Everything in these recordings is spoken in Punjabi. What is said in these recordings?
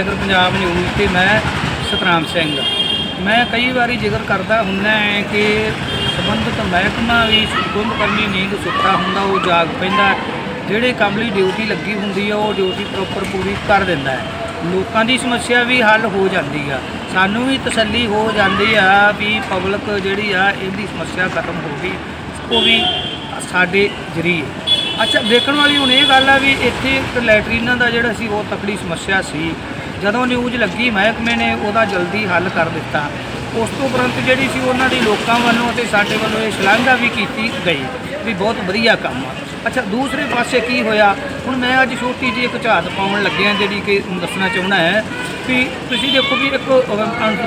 ਟੈਗਰ ਪੰਜਾਬ ਨਿਊਜ਼ ਤੇ ਮੈਂ ਸਤਨਾਮ ਸਿੰਘ, ਮੈਂ ਕਈ ਵਾਰੀ ਜ਼ਿਕਰ ਕਰਦਾ ਹੁੰਦਾ ਹੈ ਕਿ ਸੰਬੰਧਿਤ ਮਹਿਕਮਾ ਵੀ ਗੁੰਮ ਕਰਨੀ ਨੀਂਦ ਸੁੱਤਾ ਹੁੰਦਾ, ਉਹ ਜਾਗ ਪੈਂਦਾ, ਜਿਹੜੇ ਕੰਮ ਲਈ ਡਿਊਟੀ ਲੱਗੀ ਹੁੰਦੀ ਆ, ਉਹ ਡਿਊਟੀ ਪ੍ਰੋਪਰ ਪੂਰੀ ਕਰ ਦਿੰਦਾ ਹੈ। ਲੋਕਾਂ ਦੀ ਸਮੱਸਿਆ ਵੀ ਹੱਲ ਹੋ ਜਾਂਦੀ ਆ। ਸਾਨੂੰ ਵੀ ਤਸੱਲੀ ਹੋ ਜਾਂਦੀ ਆ ਵੀ ਪਬਲਿਕ ਜਿਹੜੀ ਆ, ਇਹਦੀ ਸਮੱਸਿਆ ਖਤਮ ਹੋ ਗਈ, ਉਹ ਵੀ ਸਾਡੇ ਜਰੀਏ। ਅੱਛਾ, ਦੇਖਣ ਵਾਲੀ ਹੁਣ ਇਹ ਗੱਲ ਆ ਵੀ ਇੱਥੇ ਲੈਟਰੀਨਾਂ ਦਾ ਜਿਹੜਾ ਸੀ, ਉਹ ਤਕੜੀ ਸਮੱਸਿਆ ਸੀ। ਜਦੋਂ ਨਿਊਜ਼ ਲੱਗੀ, ਮਹਿਕਮੇ ਨੇ ਉਹਦਾ ਜਲਦੀ ਹੱਲ ਕਰ ਦਿੱਤਾ। ਉਸ ਤੋਂ ਉਪਰੰਤ ਜਿਹੜੀ ਸੀ ਉਹਨਾਂ ਦੀ ਲੋਕਾਂ ਵੱਲੋਂ ਅਤੇ ਸਾਡੇ ਵੱਲੋਂ ਇਹ ਸ਼ਲਾਘਾ ਵੀ ਕੀਤੀ ਗਈ ਵੀ ਬਹੁਤ ਵਧੀਆ ਕੰਮ ਆ। ਅੱਛਾ, ਦੂਸਰੇ ਪਾਸੇ ਕੀ ਹੋਇਆ? ਹੁਣ ਮੈਂ ਅੱਜ ਛੋਟੀ ਜਿਹੀ ਇੱਕ ਝਾਤ ਪਾਉਣ ਲੱਗਿਆ ਜਿਹੜੀ ਕਿ ਦੱਸਣਾ ਚਾਹੁੰਦਾ ਹੈ ਵੀ ਤੁਸੀਂ ਦੇਖੋ ਵੀ ਇੱਕ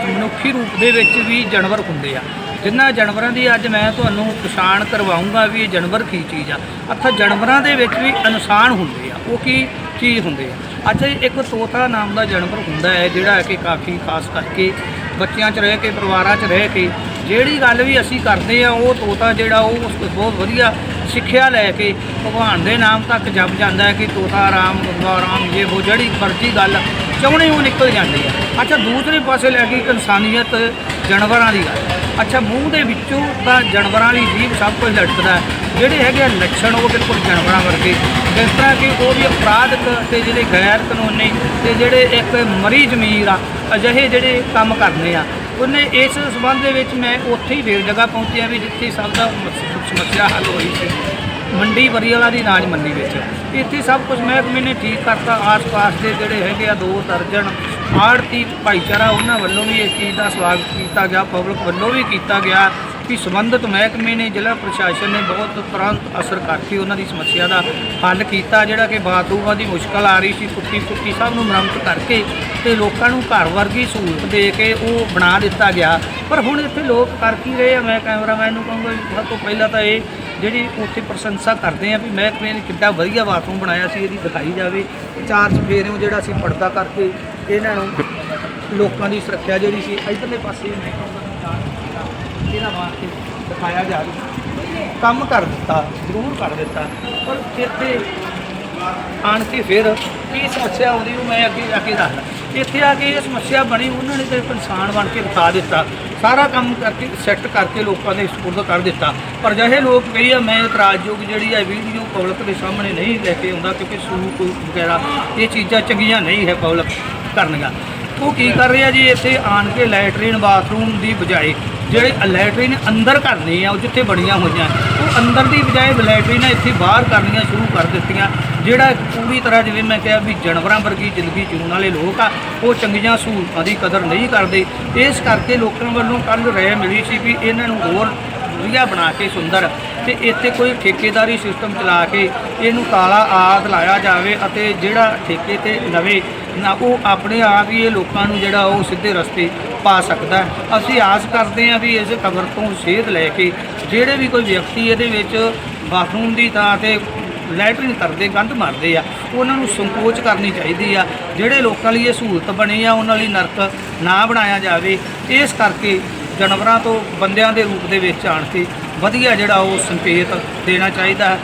ਮਨੁੱਖੀ ਰੂਪ ਦੇ ਵਿੱਚ ਵੀ ਜਾਨਵਰ ਹੁੰਦੇ ਆ। ਜਿਨ੍ਹਾਂ ਜਾਨਵਰਾਂ ਦੀ ਅੱਜ ਮੈਂ ਤੁਹਾਨੂੰ ਪਛਾਣ ਕਰਵਾਉਂਗਾ ਵੀ ਇਹ ਜਾਨਵਰ ਕੀ ਚੀਜ਼ ਆ। ਅੱਛਾ, ਜਾਨਵਰਾਂ ਦੇ ਵਿੱਚ ਵੀ ਇਨਸਾਨ ਹੁੰਦੇ ਆ। ਉਹ ਕੀ ਕੀ ਹੁੰਦੇ ਆ? ਅੱਛਾ ਜੀ, ਇੱਕ ਤੋਤਾ ਨਾਮ ਦਾ ਜਾਨਵਰ ਹੁੰਦਾ ਹੈ ਜਿਹੜਾ ਕਿ ਕਾਫੀ ਖਾਸ ਕਰਕੇ ਬੱਚਿਆਂ 'ਚ ਰਹਿ ਕੇ ਪਰਿਵਾਰਾਂ 'ਚ ਰਹਿ ਕੇ ਜਿਹੜੀ ਗੱਲ ਵੀ ਅਸੀਂ ਕਰਦੇ ਆ ਉਹ ਤੋਤਾ ਜਿਹੜਾ ਉਹ ਉਸ- ਬਹੁਤ ਵਧੀਆ ਸਿੱਖਿਆ ਲੈ ਕੇ ਭਗਵਾਨ ਦੇ ਨਾਮ ਤੱਕ ਜਪ ਜਾਂਦਾ ਹੈ ਕਿ ਤੋਤਾ ਰਾਮ ਗੰਗਾ ਰਾਮ ਇਹ ਉਹ ਜਿਹੜੀ ਮਰਜ਼ੀ ਗੱਲ ਚਾਹੁੰਦੇ ਉਹ ਨਿਕਲ ਜਾਂਦੀ ਹੈ ਅੱਛਾ ਦੂਸਰੇ ਪਾਸੇ ਲੈ ਕੇ ਇਨਸਾਨੀਅਤ ਜਾਨਵਰਾਂ ਦੀ ਗੱਲ। ਅੱਛਾ, ਮੂੰਹ ਦੇ ਵਿੱਚੋਂ ਤਾਂ ਜਾਨਵਰਾਂ ਵਾਲੀ ਜੀਭ ਸਭ ਕੁਝ ਲਟਕਦਾ ਜਿਹੜੇ ਹੈਗੇ ਆ ਲੱਛਣ, ਉਹ ਬਿਲਕੁਲ ਜਾਨਵਰਾਂ ਵਰਗੇ। ਜਿਸ ਤਰ੍ਹਾਂ ਕਿ ਉਹ ਵੀ ਅਪਰਾਧਕ ਤੇ ਜਿਹੜੇ ਗੈਰ ਕਾਨੂੰਨੀ ਤੇ ਜਿਹੜੇ ਇੱਕ ਮਰੀ ਜ਼ਮੀਰ ਆ, ਅਜਿਹੇ ਜਿਹੜੇ ਕੰਮ ਕਰਨੇ ਆ। ਉਹਨੇ ਇਸ ਸਬੰਧ ਦੇ ਵਿੱਚ ਮੈਂ ਉੱਥੇ ਹੀ ਵੇਰ ਜਗ੍ਹਾ ਪਹੁੰਚਿਆ ਵੀ ਜਿੱਥੇ ਸਭ ਦਾ ਸਮੱਸਿਆ ਹੱਲ ਹੋਈ ਸੀ। ਮੰਡੀ ਵਰੀਵਾਲਾ ਦੀ ਨਾਜ ਮੰਡੀ ਵਿੱਚ। ਇੱਥੇ ਸਭ ਕੁਝ ਮਹਿਕਮੇ ਨੇ ਠੀਕ ਕਰਤਾ। ਆਸ-ਪਾਸ ਦੇ ਜਿਹੜੇ ਹੈਗੇ ਆ ਦੋ ਦਰਜਨ ਆੜਤੀ ਭਾਈਚਾਰਾ, ਉਹਨਾਂ ਵੱਲੋਂ ਵੀ ਇਸ ਚੀਜ਼ ਦਾ ਸਵਾਗਤ ਕੀਤਾ ਗਿਆ। ਪਬਲਿਕ ਵੱਲੋਂ ਵੀ ਕੀਤਾ ਗਿਆ ਕਿ ਸੰਬੰਧਿਤ ਮਹਿਕਮੇ ਨੇ, ਜ਼ਿਲ੍ਹਾ ਪ੍ਰਸ਼ਾਸਨ ਨੇ ਬਹੁਤ ਤੁਰੰਤ ਅਸਰ ਕਰਕੇ ਉਹਨਾਂ ਦੀ ਸਮੱਸਿਆ ਦਾ ਹੱਲ ਕੀਤਾ, ਜਿਹੜਾ ਕਿ ਬਾਥਰੂਮਾਂ ਦੀ ਮੁਸ਼ਕਲ ਆ ਰਹੀ ਸੀ ਟੁੱਟੀ ਫੁੱਟੀ ਸਭ ਨੂੰ ਮੁਰੰਮਤ ਕਰਕੇ ਤੇ ਲੋਕਾਂ ਨੂੰ ਘਰ ਵਰਗੀ ਸਹੂਲਤ ਦੇ ਕੇ ਉਹ ਬਣਾ ਦਿੱਤਾ ਗਿਆ। ਪਰ ਹੁਣ ਇੱਥੇ ਲੋਕ ਕਰ ਕੀ ਰਹੇ ਆ? ਮੈਂ ਕੈਮਰਾਮੈਨ ਨੂੰ ਕਹੂੰਗਾ ਸਭ ਤੋਂ ਪਹਿਲਾਂ ਤਾਂ ਇਹ ਜਿਹੜੀ ਉੱਥੇ ਪ੍ਰਸ਼ੰਸਾ ਕਰਦੇ ਆ ਵੀ ਮਹਿਕਮੇ ਨੇ ਕਿੱਡਾ ਵਧੀਆ ਬਾਥਰੂਮ ਬਣਾਇਆ ਸੀ, ਇਹਦੀ ਦਿਖਾਈ ਜਾਵੇ। ਚਾਰ ਚਫੇਰਿਓਂ ਜਿਹੜਾ ਸੀ ਪਰਦਾ ਕਰਕੇ ਇਹਨਾਂ ਨੂੰ ਲੋਕਾਂ ਦੀ ਸੁਰੱਖਿਆ ਜਿਹੜੀ ਸੀ, ਇਧਰਲੇ ਪਾਸੇ ਮੈਂ ਕਹੂੰਗਾ ਇਹਨਾਂ ਵਾਸਤੇ ਦਿਖਾਇਆ ਜਾਵੇ। ਕੰਮ ਕਰ ਦਿੱਤਾ, ਜ਼ਰੂਰ ਕਰ ਦਿੱਤਾ। ਪਰ ਇੱਥੇ ਆਣ ਕੇ ਫਿਰ ਕੀ ਸਮੱਸਿਆ ਆਉਂਦੀ ਉਹ ਮੈਂ ਅੱਗੇ ਜਾ ਕੇ ਦੱਸਦਾ। ਇੱਥੇ ਆ ਕੇ ਇਹ ਸਮੱਸਿਆ ਬਣੀ, ਉਹਨਾਂ ਨੇ ਤੇ ਇੱਕ ਇਨਸਾਨ ਬਣ ਕੇ ਦਿਖਾ ਦਿੱਤਾ। ਸਾਰਾ ਕੰਮ ਕਰਕੇ ਸੈੱਟ ਕਰਕੇ ਲੋਕਾਂ ਦੇ ਸਪੁਰਦ ਕਰ ਦਿੱਤਾ। ਪਰ ਜਿਹੇ ਲੋਕ ਕਹੀ ਆ, ਮੈਂ ਇਤਰਾਜ਼ਯੋਗ ਜਿਹੜੀ ਹੈ ਵੀਡੀਓ ਪਬਲਿਕ ਦੇ ਸਾਹਮਣੇ ਨਹੀਂ ਲੈ ਕੇ ਆਉਂਦਾ ਕਿਉਂਕਿ ਸੂਟ ਵਗੈਰਾ, ਇਹ ਚੀਜ਼ਾਂ ਚੰਗੀਆਂ ਨਹੀਂ ਹੈ ਪਬਲਿਕ ਕਰਨੀਆਂ। ਉਹ ਕੀ ਕਰ ਰਿਹਾ ਜੀ, ਇੱਥੇ ਆਣ ਕੇ ਲੈਟਰੀਨ ਬਾਥਰੂਮ ਦੀ ਬਜਾਏ ਜਿਹੜੇ ਲੈਟਰੀਨ ਅੰਦਰ ਕਰਨੀ ਆ, ਉਹ ਜਿੱਥੇ ਬਣੀਆਂ ਹੋਈਆਂ, ਉਹ ਅੰਦਰ ਦੀ ਬਜਾਏ ਲੈਟਰੀਨ ਇੱਥੇ ਬਾਹਰ ਕਰਨੀਆਂ ਸ਼ੁਰੂ ਕਰ ਦਿੱਤੀਆਂ। ਜਿਹੜਾ ਪੂਰੀ ਤਰ੍ਹਾਂ ਜਿਵੇਂ ਮੈਂ ਕਿਹਾ ਵੀ ਜਾਨਵਰਾਂ ਵਰਗੀ ਜ਼ਿੰਦਗੀ ਜਿਉਣ ਵਾਲੇ ਲੋਕ ਆ, ਉਹ ਚੰਗੀਆਂ ਸਹੂਲਤਾਂ ਦੀ ਕਦਰ ਨਹੀਂ ਕਰਦੇ। ਇਸ ਕਰਕੇ ਲੋਕਾਂ ਵੱਲੋਂ ਕੱਲ ਰਹਿ ਮਿਲੀ ਸੀ ਵੀ ਇਹਨਾਂ ਨੂੰ ਹੋਰ ਵਧੀਆ ਬਣਾ ਕੇ ਸੁੰਦਰ ਤੇ ਇੱਥੇ ਕੋਈ ਠੇਕੇਦਾਰੀ ਸਿਸਟਮ ਚਲਾ ਕੇ ਇਹਨੂੰ ਤਾਲਾ ਆਦ ਲਾਇਆ ਜਾਵੇ ਅਤੇ ਜਿਹੜਾ ਠੇਕੇ ਤੇ ਲਵੇ, ਨਾ ਉਹ ਆਪਣੇ ਆਪ ਹੀ ਇਹ ਲੋਕਾਂ ਨੂੰ ਜਿਹੜਾ ਉਹ ਸਿੱਧੇ ਰਸਤੇ ਪਾ ਸਕਦਾ ਅਸੀਂ ਆਸ ਕਰਦੇ ਹਾਂ ਵੀ ਇਸ ਖਬਰ ਤੋਂ ਸੇਧ ਲੈ ਕੇ ਜਿਹੜੇ ਵੀ ਕੋਈ ਵਿਅਕਤੀ ਇਹਦੇ ਵਿੱਚ ਬਾਥਰੂਮ ਦੀ ਥਾਂ ਤੇ ਲੈਟਰਿਨ ਕਰਦੇ ਗੰਦ ਮਾਰਦੇ ਆ। ਉਹਨਾਂ ਨੂੰ ਸੰਕੋਚ ਕਰਨੀ ਚਾਹੀਦੀ ਆ। ਜਿਹੜੇ ਲੋਕਾਂ ਲਈ ਇਹ ਸਹੂਲਤ ਬਣੀ ਆ, ਉਹਨਾਂ ਲਈ ਨਰਕ ਨਾ ਬਣਾਇਆ ਜਾਵੇ। ਇਸ ਕਰਕੇ ਜਾਨਵਰਾਂ ਤੋਂ ਬੰਦਿਆਂ ਦੇ ਰੂਪ ਦੇ ਵਿੱਚ ਆਣ ਕੇ ਵਧੀਆ ਜਿਹੜਾ ਉਹ ਸੰਕੇਤ ਦੇਣਾ ਚਾਹੀਦਾ